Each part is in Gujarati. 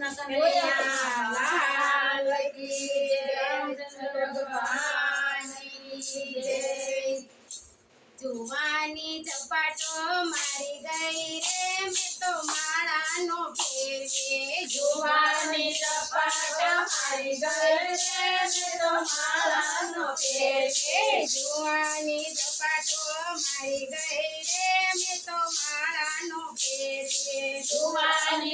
કૃષ્ણ કનૈયા. જુવાની ઝપાટો મારી ગઈ રે, મેં તો માળાનો ફેરવે જુવાની ઝપાટ મારી ગઈ રે, મેં તો માળાનો ફેરવે. જુવાની ઝપાટો મારી ગઈ રે, મેં તો માળાનો ફેરવે જુવાની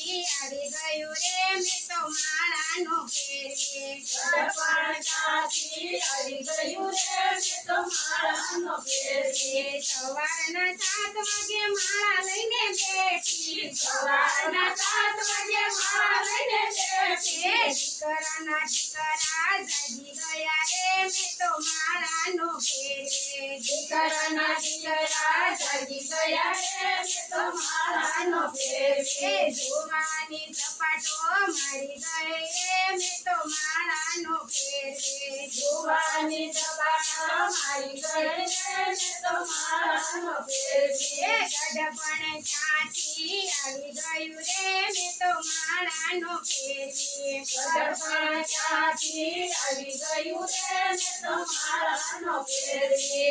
આવી ગયું રે મેં તો માળાનો ચાથી આવી ગયું રે મેં તો માળાનો ફેરવે. સવારના સાત વાગે માળા લઈને બેઠી સવારના સાત વાગે માળા લઈને બેઠી. દીકરાના દીકરા જાગી ગયા રે મેં તો માળાનો ફેરવે દીકરાના દીકરા જાગી ગયા રે મેં તો માળાનો ફેરવે. એ જોવાની મારી ગઈ રે મેં તો માળાનો ફેરવે જુવાની ઝપાટા મારી ગઈ રે મેં તો. એ ગઢપણ ચાથી આવી ગયું રે, મેં તો ફેરવે ગળપણ ચાથી આવી ગયું રે, મેં તો માળાનો ફેરવે.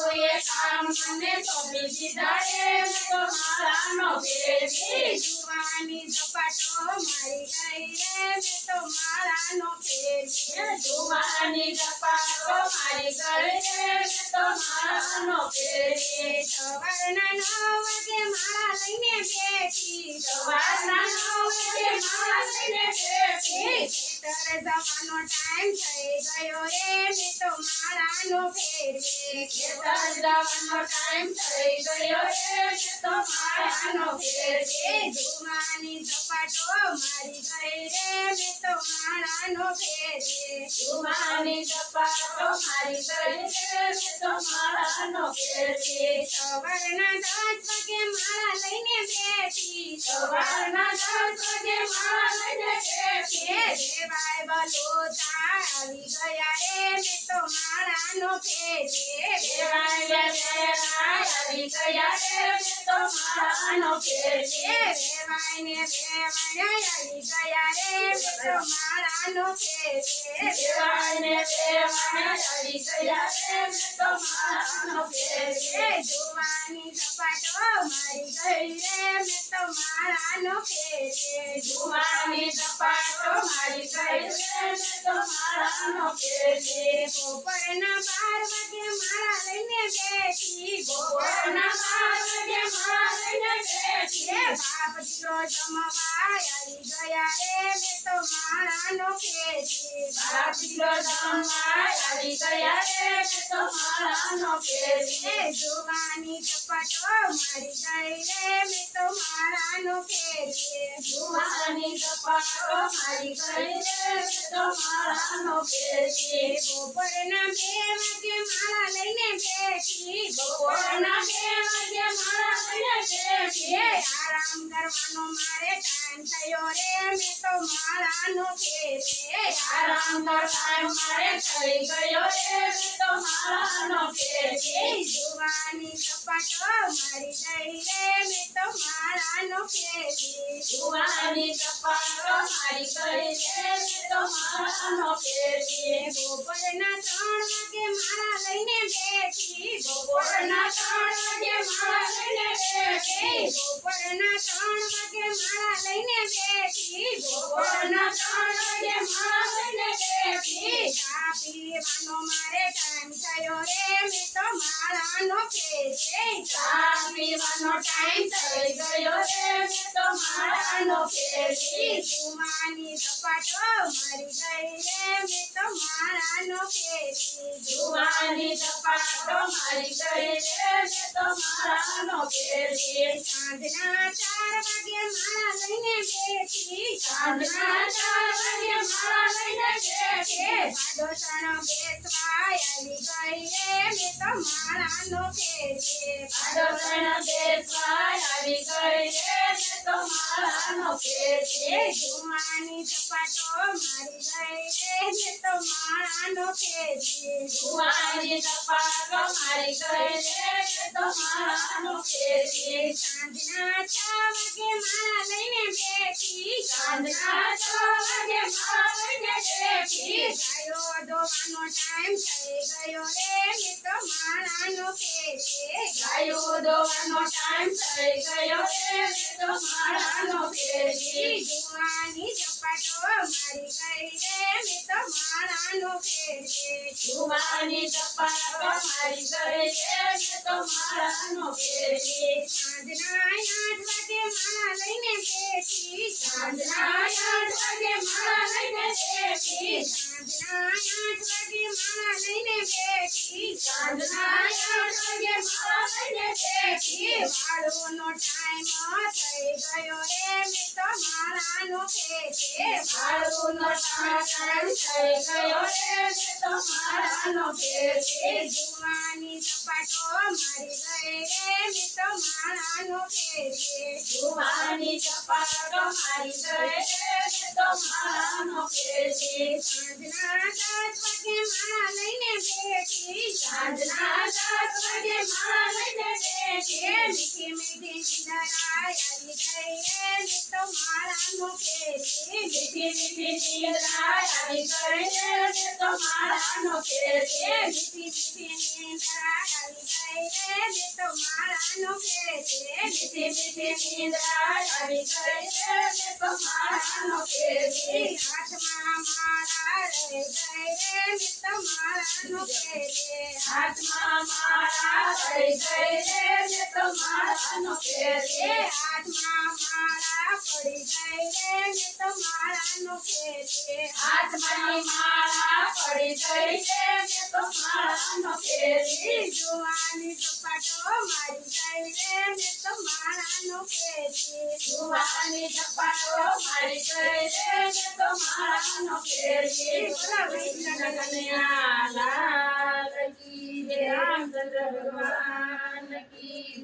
વહુએ કામ મને સોંપી દીધા રે તો માળાનો ફેરવે. જુવાની ઝપાટો મારી ગઈ રે તો માળાનો ફેરવે જુવાની ઝપાટો મારી ગઈ રે તો માળાનો ફેરવે. સવારના નવ વાગે મારા લઈને બેઠી, સવારના નવ વાગે માળા લઈને બેઠી. ખેતર જવાનો ટાઈમ થઈ ગયો એ મેં તો માળાનો ફેરવે ખેતર જવાનો ટાઈમ થઈ ગયો એ મેં તો માળાનો ફેરવે. એ ઝપાટો મારી ગઈ રે મેં તો માળાનો ફેરવે જુવાની ઝપાટો મારી ગઈ રે મેં તો માળાનો ફેરવે. સવારના દસ વાગે માળા લઈને બેઠી સવારના દસ વાગે માળા લઈને બેઠી. દેવાય બલોતા આવી ગયા રે તો માળાનો ફેરવે દેવાય વેરાય આવી ગયા રે મેં તો માળાનો ફેરવે. એ વેવાય ને વેવાય આવી ગયા રે તો માળાનો ફેરવે દેવાય ને ગયા રે તો માળાનો ફેરવે. એ જુવાની ઝપાટો મારી ગઈ રે તો માળાનો ફેરવે જુવાની ઝપાટો મારી ગઈ રે તો માળાનો ફેરવે. બપોરના બાર વાગે માળા લઈને બેઠી બપોરના બાર એ જમવા આવી મેં તો માળાનો ફેરવે બાપ દીકરો જમવા આવી ગયા રે મેં તો માળાનો. એ જુવાની ઝપાટો મારી ગઈ રે મેં તો માળાનો ફેરવે જુવાની ઝપાટો મારી ગઈ રે મેં તો માળાનો બે વાગે માળા લઈને બેઠી બપોરના બે વાગે માળા આરામ કરવાનો મારે ટાઈમ થયો રે, મેં તો માળાનો ફેરવે આરામ કરવાનો મારે થઈ ગયો રે, મેં તો માળાનો ફેરવે. જુવાની ઝપાટો મારી ગઈ રે તો માળાનો ફેરવે જુવાની ઝપાટો મારી ગઈ રે, મેં તો ફેરવે. બપોરના ત્રણ વાગે મારા લઈને બેઠી બપોરના ત્રણ વાગે મારા લઈને બેઠી. બપોરના ત્રણ વાગે માળા લઈને બેઠી બપોરના ત્રણ વાગે માળા લઈને મારે ટાઈમ થયો રે માળાનો ફેરવે ચા પીવાનો ટાઈમ થઈ ગયો રે તો માળાનો ફેરવી જુવાની સપાટો મારી ગઈ રે મેં તો માળાનો ફેરવી જુવાની ચપાટો મારી ગઈ રે મેં તો માળાનો ફેરવી સાંજના ચાર વાગે માળા લઈને બેઠી. સાંજના ચાર વાગે માળા લઈને બેઠી. પાડોશણ બેસવા આવી ગઈ રે મેં તો માળાનો ફેરવી આડોસણ બેસવા આવી ગઈ રે મે તો જુવાની સપાટો મારી ગઈ રે તો માળાનો ફેરવી જુવાની ચપાટો મારી ગઈ તો માળાનો ફેરવી સાંજના છ વાગે માળા લઈને બેઠી સાંજના છ વાગે માળા લઈને બેઠી ગાયો દોવાનો ટાઈમ થઈ ગયો રે મેં તો માળાનો ફેરવે ગાયો દોવાનો ટાઈમ થઈ ગયો. રે તો માળાનો ફેરવી જુવાની ચપાટો મારી ગઈ રે મેં તો માળાનો ફેરવે જુવાની ચપાટો મારી ગઈ રે મેં તો માળાનો ફેરવી સાંજના આઠ વાગે માળા લઈને બેઠી. મેં તો માળાનો ફેરવે માળુનો ટાઈમ થઈ ગયો રે મેં તો માળાનો ફેરવી જુવાની સપાટો મારી ગઈ રે મેં માળાનો જુવાની મારી ગઈ રે મેં આવી ગઈ રે મેં તો મારા આવી ગઈ રે મેં તો માળાનો ફેરવી મીઠી મીઠી નિંદરા આવી ગઈ રે મેં તો માળાનો ફેરવે મીઠી મીઠી નિંદ્રા આવી ગઈ રે મેં તો માળાનો ફેરવી હાથમાં માળા રહી ગઈ રે મેં તો માળાનો ફેરવે હાથમાં માળા પડી ગઈ રે મેં તો માળાનો ફેરવી હાથમાં માળા પડી ગઈ રે મેં તો માળાનો ફેરવે હાથમાંની માળા પડી ગઈ રે તો માળાનો ફેરવી જુવાની સપાટો મારી ગઈ રે મેં તો માળાનો ફેરવે જુવાની ચપાટો મારી ગઈ રે મેં તો માળાનો ફેરવી બોલો કૃષ્ણ કનૈયા લાલ કી જય રામચંદ્ર ભગવાન કી જય.